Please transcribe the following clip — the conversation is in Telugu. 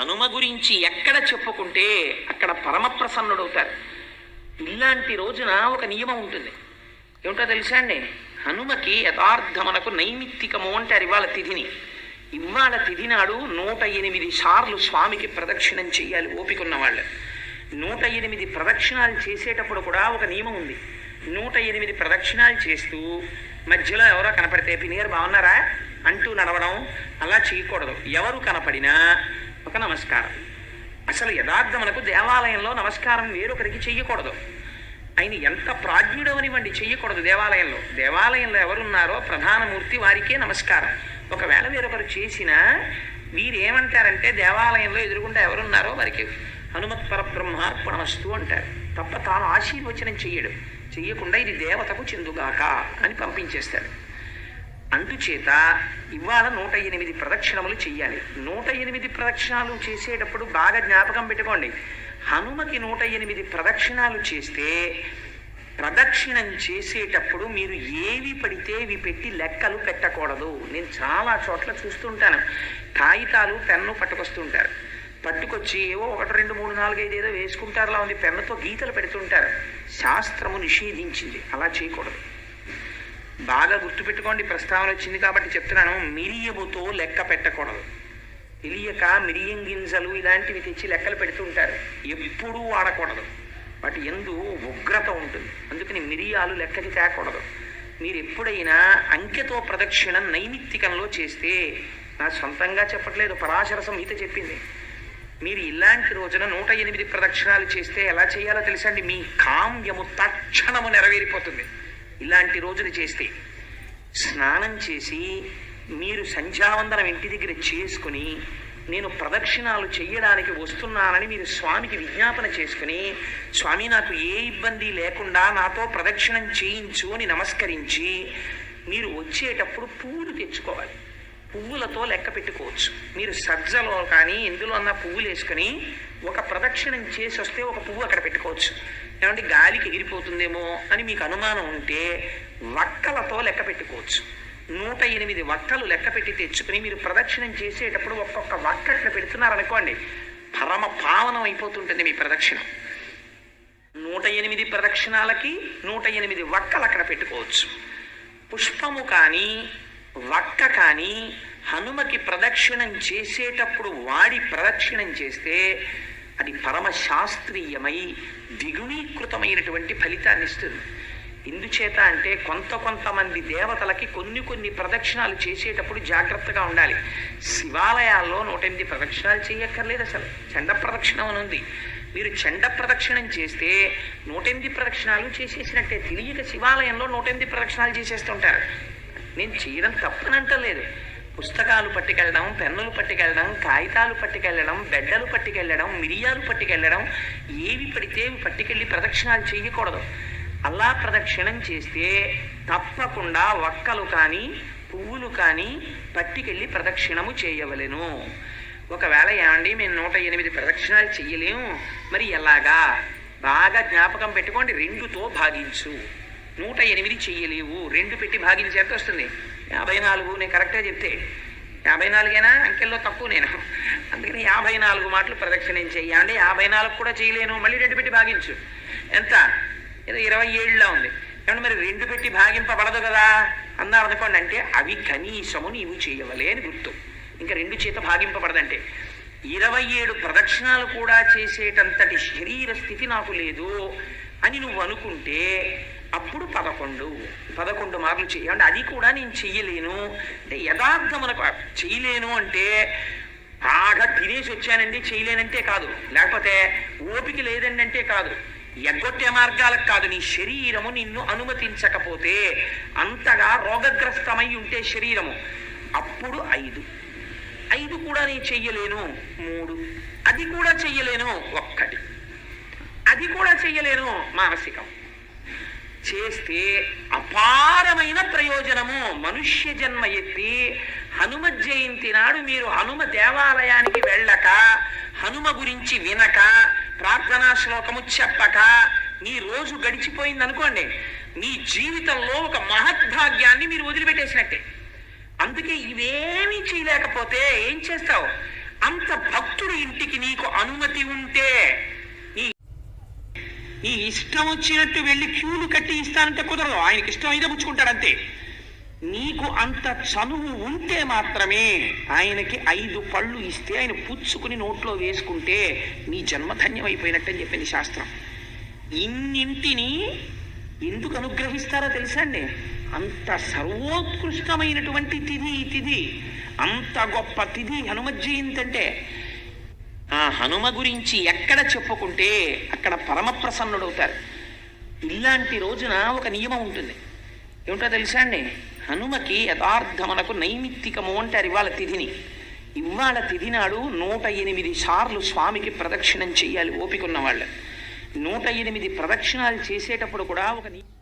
హనుమ గురించి ఎక్కడ చెప్పుకుంటే అక్కడ పరమ ప్రసన్నుడవుతారు ఇలాంటి రోజున ఒక నియమం ఉంటుంది. ఏమిటో తెలుసా అండి? హనుమకి యథార్థమనకు నైమిత్తికము అంటారు ఇవాళ తిథిని. ఇవాళ తిథి నాడు నూట ఎనిమిది సార్లు స్వామికి ప్రదక్షిణం చేయాలి ఓపికన్న వాళ్ళు. నూట ఎనిమిది ప్రదక్షిణాలు చేసేటప్పుడు కూడా ఒక నియమం ఉంది. నూట ఎనిమిది ప్రదక్షిణాలు చేస్తూ మధ్యలో ఎవరో కనపడితే పినియర్ బాగున్నారా అంటూ నడవడం అలా చేయకూడదు. ఎవరు కనపడినా ఒక నమస్కారం. అసలు యథార్థమునకు దేవాలయంలో నమస్కారం వేరొకరికి చెయ్యకూడదు. ఆయన ఎంత ప్రాజ్ఞుడు అనివ్వండి చెయ్యకూడదు దేవాలయంలో. దేవాలయంలో ఎవరున్నారో ప్రధానమూర్తి వారికే నమస్కారం. ఒకవేళ వేరొకరు చేసినా వీరేమంటారంటే దేవాలయంలో ఎదురుగుండా ఎవరున్నారో వారికి హనుమత్ పరబ్రహ్మార్పణమస్తు అంటారు. తప్ప తాను ఆశీర్వచనం చెయ్యడు. చెయ్యకుండా ఇది దేవతకు చెందుగాక అని పంపించేస్తాడు అందుచేత ఇవాళ నూట ఎనిమిది ప్రదక్షిణములు చెయ్యాలి. నూట ఎనిమిది ప్రదక్షిణాలు చేసేటప్పుడు బాగా జ్ఞాపకం పెట్టుకోండి. హనుమకి నూట ఎనిమిది ప్రదక్షిణాలు చేస్తే ప్రదక్షిణం చేసేటప్పుడు మీరు ఏవి పడితే ఇవి పెట్టి లెక్కలు పెట్టకూడదు. నేను చాలా చోట్ల చూస్తుంటాను. కాగితాలు పెన్ను పట్టుకొస్తుంటారు. పట్టుకొచ్చి ఏవో ఒకటి రెండు మూడు నాలుగు ఐదు ఏదో వేసుకుంటారులా ఉంది. పెన్నుతో గీతలు పెడుతుంటారు. శాస్త్రము నిషేధించింది. అలా చేయకూడదు. బాగా గుర్తుపెట్టుకోండి ప్రస్తావన వచ్చింది కాబట్టి చెప్తున్నాను మిరియముతో లెక్క పెట్టకూడదు. తెలియక మిరియం గింజలు ఇలాంటివి తెచ్చి లెక్కలు పెడుతుంటారు ఎప్పుడూ వాడకూడదు. వాటి ఎందు ఉగ్రత ఉంటుంది. అందుకని మిరియాలు లెక్కకి తేకూడదు. మీరు ఎప్పుడైనా అంకెతో ప్రదక్షిణం నైమిత్తికంలో చేస్తే నా సొంతంగా చెప్పట్లేదు పరాశర సంహిత చెప్పింది. మీరు ఇలాంటి రోజున నూట ఎనిమిది ప్రదక్షిణాలు చేస్తే ఎలా చేయాలో తెలుసండి? మీ కామ్యము తక్షణము నెరవేరిపోతుంది. ఇలాంటి రోజున చేస్తే స్నానం చేసి మీరు సంధ్యావందనం ఇంటి దగ్గర చేసుకుని నేను ప్రదక్షిణాలు చేయడానికి వస్తున్నానని మీరు స్వామికి విజ్ఞాపన చేసుకుని స్వామి నాకు ఏ ఇబ్బంది లేకుండా నాతో ప్రదక్షిణం చేయించు అని నమస్కరించి మీరు వచ్చేటప్పుడు పూలు తెచ్చుకోవాలి. పువ్వులతో లెక్క పెట్టుకోవచ్చు. మీరు సజ్జలో కానీ ఎందులో అన్న పువ్వులు వేసుకుని ఒక ప్రదక్షిణం చేసి వస్తే ఒక పువ్వు అక్కడ పెట్టుకోవచ్చు. ఏమంటే గాలికి ఎగిరిపోతుందేమో అని మీకు అనుమానం ఉంటే వక్కలతో లెక్క పెట్టుకోవచ్చు. నూట ఎనిమిది వక్కలు లెక్క పెట్టి తెచ్చుకుని మీరు ప్రదక్షిణం చేసేటప్పుడు ఒక్కొక్క వక్క అక్కడ పెడుతున్నారనుకోండి పరమ పావనం అయిపోతుంటుంది మీ ప్రదక్షిణం. నూట ఎనిమిది ప్రదక్షిణాలకి నూట ఎనిమిది వక్కలు అక్కడ పెట్టుకోవచ్చు. పుష్పము కానీ వక్క కానీ హనుమకి ప్రదక్షిణం చేసేటప్పుడు వాడి ప్రదక్షిణం చేస్తే అది పరమ శాస్త్రీయమై ద్విగుణీకృతమైనటువంటి ఫలితాన్ని ఇస్తుంది. ఎందుచేత అంటే కొంత కొంతమంది దేవతలకి కొన్ని కొన్ని ప్రదక్షిణాలు చేసేటప్పుడు జాగ్రత్తగా ఉండాలి. శివాలయాల్లో నూట ఎనిమిది ప్రదక్షిణాలు చేయక్కర్లేదు అసలు. చండ ప్రదక్షిణం అని ఉంది. మీరు చండ ప్రదక్షిణం చేస్తే నూట ఎనిమిది ప్రదక్షిణాలు చేసేసినట్టే. తెలియక శివాలయంలో నూట ఎనిమిది ప్రదక్షిణాలు చేసేస్తుంటారు. నేను చేయడం తప్పనంటలేదు. పుస్తకాలు పట్టుకెళ్ళడం పెన్నులు పట్టుకెళ్ళడం కాగితాలు పట్టుకెళ్ళడం బెడ్డలు పట్టుకెళ్ళడం మిరియాలు పట్టుకెళ్ళడం ఏవి పడితే పట్టుకెళ్ళి ప్రదక్షిణాలు చేయకూడదు. అలా ప్రదక్షిణం చేస్తే తప్పకుండా వక్కలు కానీ పువ్వులు కానీ పట్టుకెళ్ళి ప్రదక్షిణము చేయవలెను. ఒకవేళ ఏమండి మేము నూట ఎనిమిది ప్రదక్షిణాలు చెయ్యలేము మరి ఎలాగా? బాగా జ్ఞాపకం పెట్టుకోండి రెండుతో భాగించు. నూట ఎనిమిది చెయ్యలేవు రెండు పెట్టి భాగించి ఎంత వస్తుంది? యాభై నాలుగు నేను కరెక్ట్గా చెప్తే. యాభై నాలుగేనా? అంకెల్లో తక్కువ నేను. అందుకని యాభై నాలుగు మాటలు ప్రదక్షిణం చెయ్యండి యాభై నాలుగు కూడా చేయలేను మళ్ళీ రెండు పెట్టి భాగించు. ఎంత? ఏదో ఇరవై ఏళ్ళులా ఉంది. కానీ మరి రెండు పెట్టి భాగింపబడదు కదా? అన్నారు అనుకోండి అంటే అవి కనీసము నీవు చేయవలే అని గుర్తు. ఇంకా రెండు చేత భాగింపబడదంటే. ఇరవై ఏడు ప్రదక్షిణాలు కూడా చేసేటంతటి శరీర స్థితి నాకు లేదు అని నువ్వు అనుకుంటే అప్పుడు పదకొండు. పదకొండు మార్లు చేయండి. అది కూడా నేను చెయ్యలేను అంటే యథార్థమునకు చేయలేను అంటే బాగా తినేసి వచ్చానండి చేయలేనంటే కాదు. లేకపోతే ఓపిక లేదండి అంటే కాదు. ఎగ్గొట్టే మార్గాలకు కాదు. నీ శరీరము నిన్ను అనుమతించకపోతే అంతగా రోగగ్రస్తమై ఉంటే శరీరము. అప్పుడు ఐదు. ఐదు కూడా నేను చెయ్యలేను మూడు. అది కూడా చెయ్యలేను ఒక్కటి. అది కూడా చెయ్యలేను మానసికం. చేస్తే అపారమైన ప్రయోజనము. మనుష్య జన్మ ఎత్తి హనుమ జయంతి నాడు మీరు హనుమ దేవాలయానికి వెళ్ళక హనుమ గురించి వినక ప్రార్థనా శ్లోకము చెప్పక నీ రోజు గడిచిపోయింది అనుకోండి నీ జీవితంలో ఒక మహద్భాగ్యాన్ని మీరు వదిలిపెట్టేసినట్టే. అందుకే ఇవేమీ చేయలేకపోతే ఏం చేస్తావు? అంత భక్తుడు ఇంటికి నీకు అనుమతి ఉంటే ఈ ఇష్టం వచ్చినట్టు వెళ్ళి క్యూలు కట్టి ఇస్తానంటే కుదరదు. ఆయనకి ఇష్టం అయితే పుచ్చుకుంటాడు అంతే. నీకు అంత చనువు ఉంటే మాత్రమే ఆయనకి ఐదు పళ్ళు ఇస్తే ఆయన పుచ్చుకుని నోట్లో వేసుకుంటే నీ జన్మధన్యం అని చెప్పింది శాస్త్రం. ఇన్నింటిని ఎందుకు అనుగ్రహిస్తారో తెలుసా అండి? అంత సర్వోత్కృష్టమైనటువంటి తిథి ఈ తిథి. అంత గొప్ప తిథి హనుమజ్జయంతి అంటే ఆ హనుమ గురించి ఎక్కడ చెప్పుకుంటే అక్కడ పరమ ప్రసన్నుడవుతారు ఇలాంటి రోజున ఒక నియమం ఉంటుంది. ఏమిటో తెలుసా అండి? హనుమకి యథార్థమునకు నైమిత్తికము అంటారు ఇవాళ తిథిని. ఇవాళ తిథి నాడు నూట ఎనిమిది సార్లు స్వామికి ప్రదక్షిణం చేయాలి ఓపిక ఉన్న వాళ్ళు నూట ఎనిమిది ప్రదక్షిణాలు చేసేటప్పుడు కూడా ఒక ని-